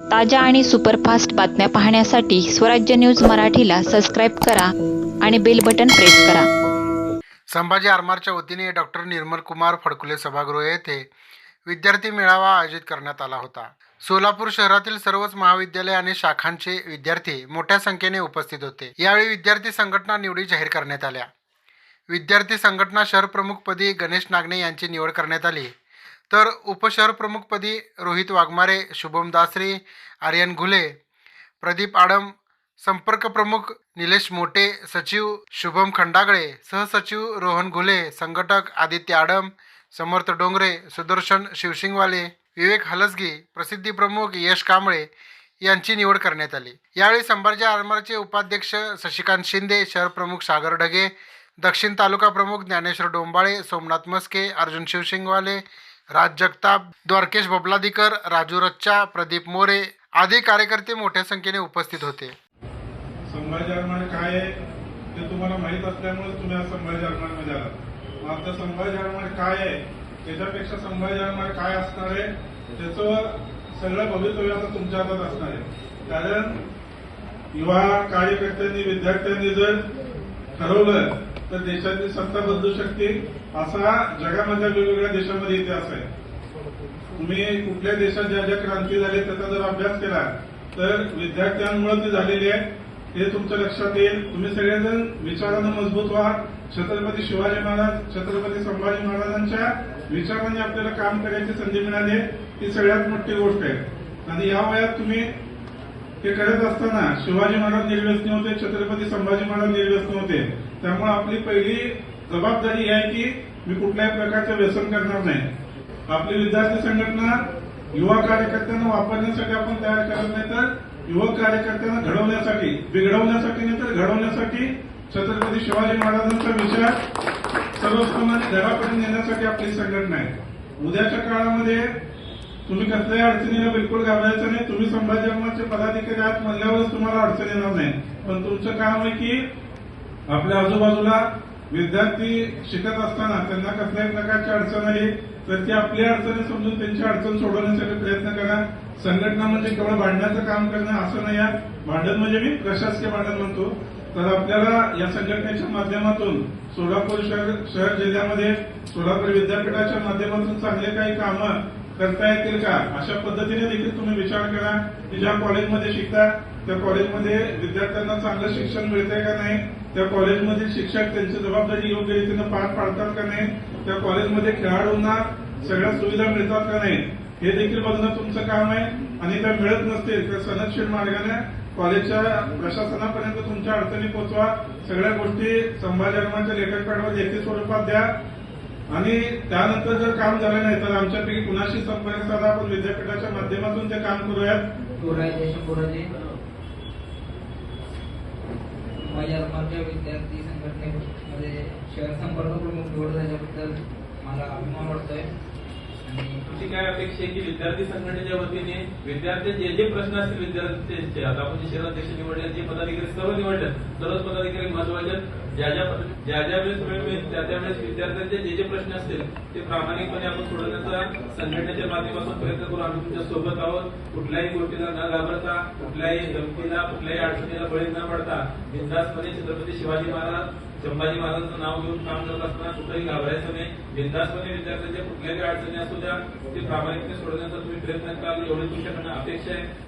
ताज्या आणि सुपरफास्ट बातम्या पाहण्यासाठी स्वराज्य न्यूज मराठीला सबस्क्राईब करा आणि बेल बटन प्रेस करा. संभाजी आरमारच्या वतीने डॉक्टर निर्मल कुमार फडकुले सभागृह येथे विद्यार्थी मेळावा आयोजित करण्यात आला होता. सोलापूर शहरातील सर्वच महाविद्यालय आणि शाखांचे विद्यार्थी मोठ्या संख्येने उपस्थित होते. यावेळी विद्यार्थी संघटना निवडी जाहीर करण्यात आल्या. विद्यार्थी संघटना शहर प्रमुखपदी गणेश नागणे यांची निवड करण्यात आली. तर उपशहर प्रमुखपदी रोहित वाघमारे शुभम दासरे आर्यन घुले प्रदीप आडम संपर्क प्रमुख निलेश मोटे सचिव शुभम खंडागळे सहसचिव रोहन घुले संघटक आदित्य आडम समर्थ डोंगरे सुदर्शन शिवशिंगवाले विवेक हलसगी प्रसिद्धी प्रमुख यश कांबळे यांची निवड करण्यात आली. यावेळी संभाजी आरमारचे उपाध्यक्ष शशिकांत शिंदे शहर प्रमुख सागर ढगे दक्षिण तालुका प्रमुख ज्ञानेश्वर डोंबाळे सोमनाथ मस्के अर्जुन शिवशिंगवाले राज जगताप द्वारकेश बबलादीकर राजू रच्चा प्रदीप मोरे आदी कार्यकर्ते मोठ्या संख्येने उपस्थित होते. संभाजी आरमाण काय आहे ते तुम्हाला माहीत असल्यामुळे तुम्ही आज संभाजी आरमारमध्ये आलात. मग आता संभाजी आरमाण काय आहे त्याच्यापेक्षा संभाजी आरमाण काय असणार आहे त्याचं सगळं भवितव्य आता तुमच्या हातात असणार आहे. कारण युवा कार्यकर्त्यांनी विद्यार्थ्यांनी जर ठरवलं तर देशाची सत्ता बदलू शकते असा जगामधल्या वेगवेगळ्या देशामध्ये इतिहास आहे. तुम्ही कुठल्या देशात ज्या ज्या क्रांती झाली त्याचा जर अभ्यास केला तर विद्यार्थ्यांमुळे ती झालेली आहे. हे तुमच्या लक्षात येईल. तुम्ही सगळेजण विचारानं मजबूत व्हा. छत्रपती शिवाजी महाराज छत्रपती संभाजी महाराजांच्या विचाराने आपल्याला काम करायची संधी मिळाली ही सगळ्यात मोठी गोष्ट आहे. आणि या वयात तुम्ही ते करत असताना शिवाजी महाराज निर्व्यसनी होते छत्रपती संभाजी महाराज निर्व्यसनी होते त्यामुळे आपली पहिली जबाबदारी आहे की मी कुठल्याही प्रकारचं व्यसन करणार नाही. आपली विद्यार्थी संघटना युवा कार्यकर्त्यांना वापरण्यासाठी आपण तयार करत नाही तर युवक कार्यकर्त्यांना घडवण्यासाठी बिघडवण्यासाठी नाही तर घडवण्यासाठी छत्रपती शिवाजी महाराजांचा विचार सर्वसामान्य घरापर्यंत नेण्यासाठी आपली संघटना आहे. उद्याच्या काळामध्ये तुम्ही कसल्याही अडचणीला बिलकुल घाबरायचं नाही. तुम्ही संभाजी पदाधिकारी आहात म्हणल्यावरच तुम्हाला अडचण येणार नाही. पण तुमचं काम आहे की आपल्या आजूबाजूला विद्यार्थी शिकत असताना त्यांना कसल्याही प्रकारची अडचण आली तर ती आपली अडचणी समजून त्यांची अडचण सोडवण्यासाठी प्रयत्न करा संघटना म्हणजे केवळ भांडण्याचं काम करणं असं नाही आहे. भांडण म्हणजे मी प्रशासकीय भांडण म्हणतो. तर आपल्याला या संघटनेच्या माध्यमातून सोलापूर शहर शहर जिल्ह्यामध्ये सोलापूर विद्यापीठाच्या माध्यमातून चांगले काही कामं करता येतील का? अशा पद्धतीने देखील तुम्ही विचार करा की ज्या कॉलेजमध्ये शिकता त्या कॉलेजमध्ये विद्यार्थ्यांना चांगलं शिक्षण मिळतंय का नाही? त्या कॉलेजमधील शिक्षक त्यांची जबाबदारी योग्य रीतीनं पार पाडतात का नाही? त्या कॉलेजमध्ये खेळाडूंना सगळ्या सुविधा मिळतात का नाही? हे देखील बघणं तुमचं काम आहे. आणि त्या मिळत नसतील तर सनदशील मार्गाने कॉलेजच्या प्रशासनापर्यंत तुमच्या अडचणी पोहोचवा सगळ्या गोष्टी संभाजी आरमाच्या लेखक पॅडवर लेखी स्वरूपात द्या. आणि त्यानंतर जर काम झालं नाही तर आमच्यापैकी कुणाशी संपर्क साधा? आपण विद्यापीठाच्या माध्यमातून ते काम करूयात? माझ्या माझ्या विद्यार्थी संघटनेमध्ये शहर संपर्क प्रमुख निवड झाल्याबद्दल मला अभिमान वाटतोय. आणि तुमची काय अपेक्षा आहे की विद्यार्थी संघटनेच्या वतीने विद्यार्थी जे जे प्रश्न असतील विद्यार्थ्यांचे आता आपण जे शहराध्यक्ष निवडले जे पदाधिकारी सर्व निवडले सर्वच पदाधिकारी महत्त्वाचे. ज्या ज्या ज्या ज्या वेळेस वेळ मिळेल त्या त्या वेळेस विद्यार्थ्यांचे जे जे प्रश्न असतील ते प्रामाणिकपणे आपण सोडवण्याचा संघटनेच्या माध्यमातून प्रयत्न करू आम्ही तुमच्यासोबत आहोत. कुठल्याही गोष्टीला न घाबरता कुठल्याही धमकीला कुठल्याही अडचणीला बळी न पडता बिंदासपणे छत्रपती शिवाजी महाराज संभाजी महाराजांचं नाव घेऊन काम करत असताना कुठेही घाबरायचं नाही. बिंदासपणे विद्यार्थ्यांच्या कुठल्याही अडचणी असू द्या ते प्रामाणिकपणे सोडवण्याचा तुम्ही प्रयत्न कराल. एवढी तुमच्याकडनं अपेक्षा आहे.